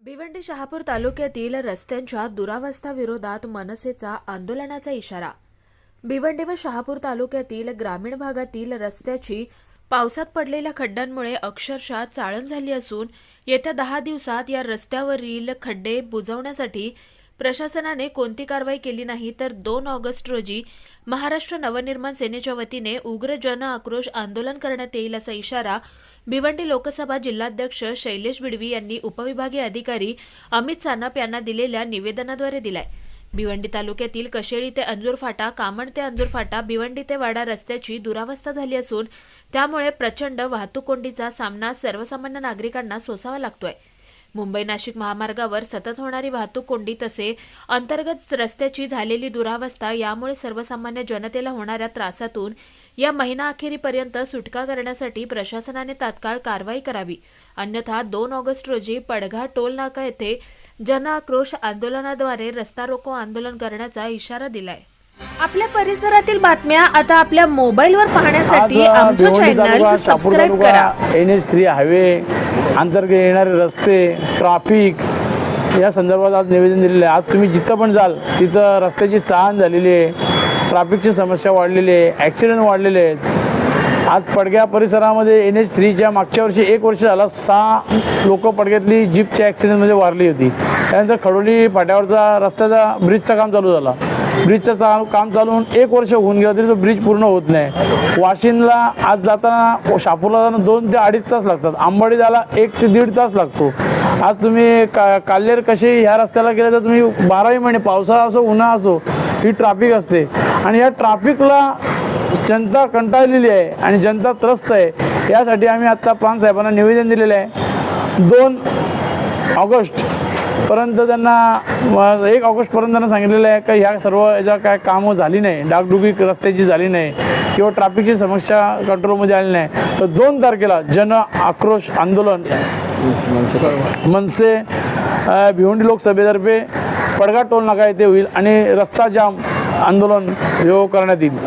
भिवंडी शहापूर तालुक्यातील रस्त्यांच्या दुरावस्था विरोधात मनसेचा आंदोलनाचा इशारा. भिवंडी व शहापूर तालुक्यातील ग्रामीण भागातील रस्त्याची पावसात पडलेल्या खड्ड्यांमुळे अक्षरशः चाळण झाली असून येत्या दहा दिवसात या रस्त्यावरील खड्डे बुजवण्यासाठी प्रशासनाने कोणती कारवाई केली नाही तर दोन ऑगस्ट रोजी महाराष्ट्र नवनिर्माण सेनेच्या वतीने उग्र जन आक्रोश आंदोलन करण्यात येईल असा इशारा भिवंडी लोकसभा जिल्हाध्यक्ष शैलेश बिडवी यांनी उपविभागीय अधिकारी अमित सानप यांना दिलेल्या निवेदनाद्वारे दिलाय. भिवंडी तालुक्यातील कशेळी ते अंजूर फाटा कामण ते अंजूर फाटा भिवंडी ते वाडा रस्त्याची दुरावस्था झाली असून त्यामुळे प्रचंड वाहतूक कोंडीचा सामना सर्वसामान्य नागरिकांना सोसावा लागतोय. मुंबई नाशिक महामार्गावर सतत होणारी वाहतूक कोंडी तसे अंतर्गत रस्त्याची झालेली दुरावस्था यामुळे सर्वसामान्य जनतेला होणाऱ्या त्रासातून या महिना अखेरीपर्यंत सुटका करण्यासाठी प्रशासनाने तात्काळ कारवाई करावी. अन्यथा दोन ऑगस्ट रोजी पडघा टोल नाका येथे जन आक्रोश आंदोलनाद्वारे रस्ता रोको आंदोलन करण्याचा इशारा दिलाय. आपल्या परिसरातील बातम्या आता आपल्या मोबाईलवर पाहण्यासाठी आमचं चॅनल सबस्क्राईब करा. एन एच थ्री हायवे अंतर्गत येणारे रस्ते ट्राफिक या संदर्भात आज निवेदन दिलेलं आहे. आज तुम्ही जिथं पण जाल तिथं रस्त्याची चाहण झालेली आहे ट्राफिकची समस्या वाढलेली आहे ॲक्सिडेंट वाढलेले आहेत. आज पडग्या परिसरामध्ये एन एच थ्रीच्या मागच्या वर्षी एक वर्ष झाला सहा लोक पडग्यातली जीपच्या ॲक्सिडेंटमध्ये वारली होती. त्यानंतर खडोली फाट्यावरचा रस्त्याचा ब्रिजचं काम चालू झाला. ब्रिजचं चा काम चालू होऊन एक वर्ष होऊन गेलं तरी तो ब्रिज पूर्ण होत नाही. वाशिंदला आज जाताना शापूरला जाताना दोन ते अडीच तास लागतात. आंबाडी जायला एक ते दीड तास लागतो. आज तुम्ही का काल्हेर कसे ह्या रस्त्याला गेले तर तुम्ही बाराही महिने पावसाळा असो उन्हाळा असो ही ट्रॅफिक असते. आणि या ट्रॅफिकला जनता कंटाळलेली आहे आणि जनता त्रस्त आहे. यासाठी आम्ही आत्ता प्रांत साहेबांना निवेदन दिलेलं आहे. दोन ऑगस्ट परंतु त्यांना एक ऑगस्टपर्यंत त्यांना सांगितलेलं आहे का ह्या सर्व याच्या काय कामं झाली नाही डागडुगी रस्त्याची झाली नाही किंवा ट्रॅफिकची समस्या कंट्रोलमध्ये आली नाही. तर दोन तारखेला जन आक्रोश आंदोलन मनसे भिवंडी लोकसभेतर्फे पडगा टोल नाका येथे होईल आणि रस्ता जाम आंदोलन हे करण्यात येईल.